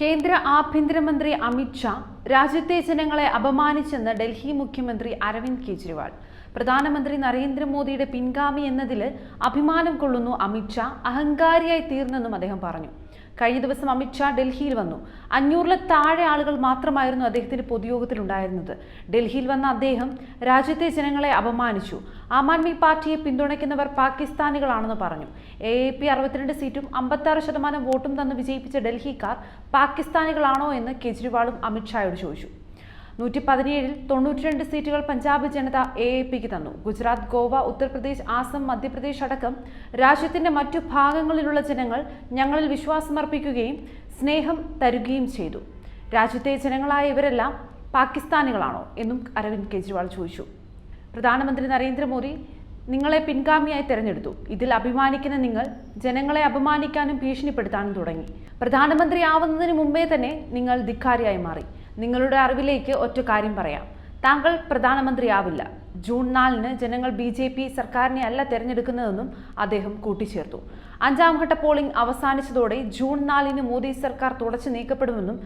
കേന്ദ്ര ആഭ്യന്തരമന്ത്രി അമിത് ഷാ രാജ്യത്തെ ജനങ്ങളെ അപമാനിച്ചെന്ന് ഡൽഹി മുഖ്യമന്ത്രി അരവിന്ദ് കെജ്രിവാൾ. പ്രധാനമന്ത്രി നരേന്ദ്രമോദിയുടെ പിൻഗാമി എന്നതിൽ അഭിമാനം കൊള്ളുന്നു അമിത് ഷാ അഹങ്കാരിയായി തീർന്നെന്നും അദ്ദേഹം പറഞ്ഞു. കഴിഞ്ഞ ദിവസം അമിത്ഷാ ഡൽഹിയിൽ വന്നു. അഞ്ഞൂറിലെ താഴെ ആളുകൾ മാത്രമായിരുന്നു അദ്ദേഹത്തിന്റെ പൊതുയോഗത്തിൽ ഉണ്ടായിരുന്നത് ഡൽഹിയിൽ വന്ന അദ്ദേഹം രാജ്യത്തെ ജനങ്ങളെ അപമാനിച്ചു. ആം ആദ്മി പാർട്ടിയെ പിന്തുണയ്ക്കുന്നവർ പാകിസ്ഥാനികളാണെന്ന് പറഞ്ഞു. എ എ പി അറുപത്തിരണ്ട് സീറ്റും അമ്പത്താറ് ശതമാനം വോട്ടും തന്ന് വിജയിപ്പിച്ച ഡൽഹിക്കാർ പാകിസ്ഥാനികളാണോ എന്ന് കെജ്രിവാളും അമിത്ഷായോട് ചോദിച്ചു. നൂറ്റി പതിനേഴിൽ തൊണ്ണൂറ്റിരണ്ട് സീറ്റുകൾ പഞ്ചാബ് ജനത എ എ പിക്ക് തന്നു. ഗുജറാത്ത് ഗോവ ഉത്തർപ്രദേശ് ആസം മധ്യപ്രദേശ് അടക്കം രാജ്യത്തിന്റെ മറ്റു ഭാഗങ്ങളിലുള്ള ജനങ്ങൾ ഞങ്ങളിൽ വിശ്വാസമർപ്പിക്കുകയും സ്നേഹം തരുകയും ചെയ്തു. രാജ്യത്തെ ജനങ്ങളായ ഇവരെല്ലാം പാകിസ്ഥാനികളാണോ എന്നും അരവിന്ദ് കെജ്രിവാൾ ചോദിച്ചു. പ്രധാനമന്ത്രി നരേന്ദ്രമോദി നിങ്ങളെ പിൻഗാമിയായി തെരഞ്ഞെടുത്തു. ഇതിൽ അഭിമാനിക്കുന്ന നിങ്ങൾ ജനങ്ങളെ അപമാനിക്കാനും ഭീഷണിപ്പെടുത്താനും തുടങ്ങി. പ്രധാനമന്ത്രി ആവുന്നതിന് മുമ്പേ തന്നെ നിങ്ങൾ ധിക്കാരിയായി മാറി. നിങ്ങളുടെ അറിവിലേക്ക് ഒറ്റ കാര്യം പറയാം. താങ്കൾ പ്രധാനമന്ത്രിയാവില്ല. ജൂൺ നാലിന് ജനങ്ങൾ ബി ജെ പി സർക്കാരിനെ അല്ല തെരഞ്ഞെടുക്കുന്നതെന്നും അദ്ദേഹം കൂട്ടിച്ചേർത്തു. അഞ്ചാം ഘട്ട പോളിംഗ് അവസാനിച്ചതോടെ ജൂൺ നാലിന് മോദി സർക്കാർ തുടച്ചു നീക്കപ്പെടുമെന്നും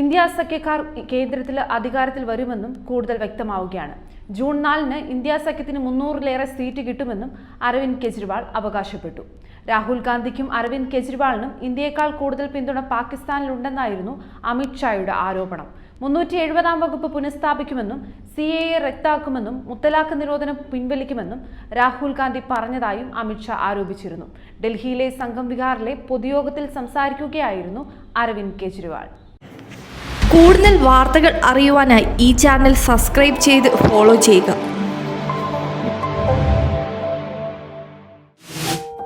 ഇന്ത്യ സഖ്യക്കാർ കേന്ദ്രത്തിൽ അധികാരത്തിൽ വരുമെന്നും കൂടുതൽ വ്യക്തമാവുകയാണ്. ജൂൺ നാലിന് ഇന്ത്യ സഖ്യത്തിന് മുന്നൂറിലേറെ സീറ്റ് കിട്ടുമെന്നും അരവിന്ദ് കെജ്രിവാൾ അവകാശപ്പെട്ടു. രാഹുൽ ഗാന്ധിക്കും അരവിന്ദ് കെജ്രിവാളിനും ഇന്ത്യയേക്കാൾ കൂടുതൽ പിന്തുണ പാകിസ്ഥാനിലുണ്ടെന്നായിരുന്നു അമിത്ഷായുടെ ആരോപണം. മുന്നൂറ്റി എഴുപതാം വകുപ്പ് പുനഃസ്ഥാപിക്കുമെന്നും സി എ എ റദ്ദാക്കുമെന്നും മുത്തലാഖ് നിരോധനം പിൻവലിക്കുമെന്നും രാഹുൽ ഗാന്ധി പറഞ്ഞതായും അമിത്ഷാ ആരോപിച്ചിരുന്നു. ഡൽഹിയിലെ സംഘം വിഹാറിലെ പൊതുയോഗത്തിൽ സംസാരിക്കുകയായിരുന്നു അരവിന്ദ് കെജ്രിവാൾ. കൂടുതൽ വാർത്തകൾ അറിയുവാനായി ഈ ചാനൽ സബ്സ്ക്രൈബ് ചെയ്ത് ഫോളോ ചെയ്യുക.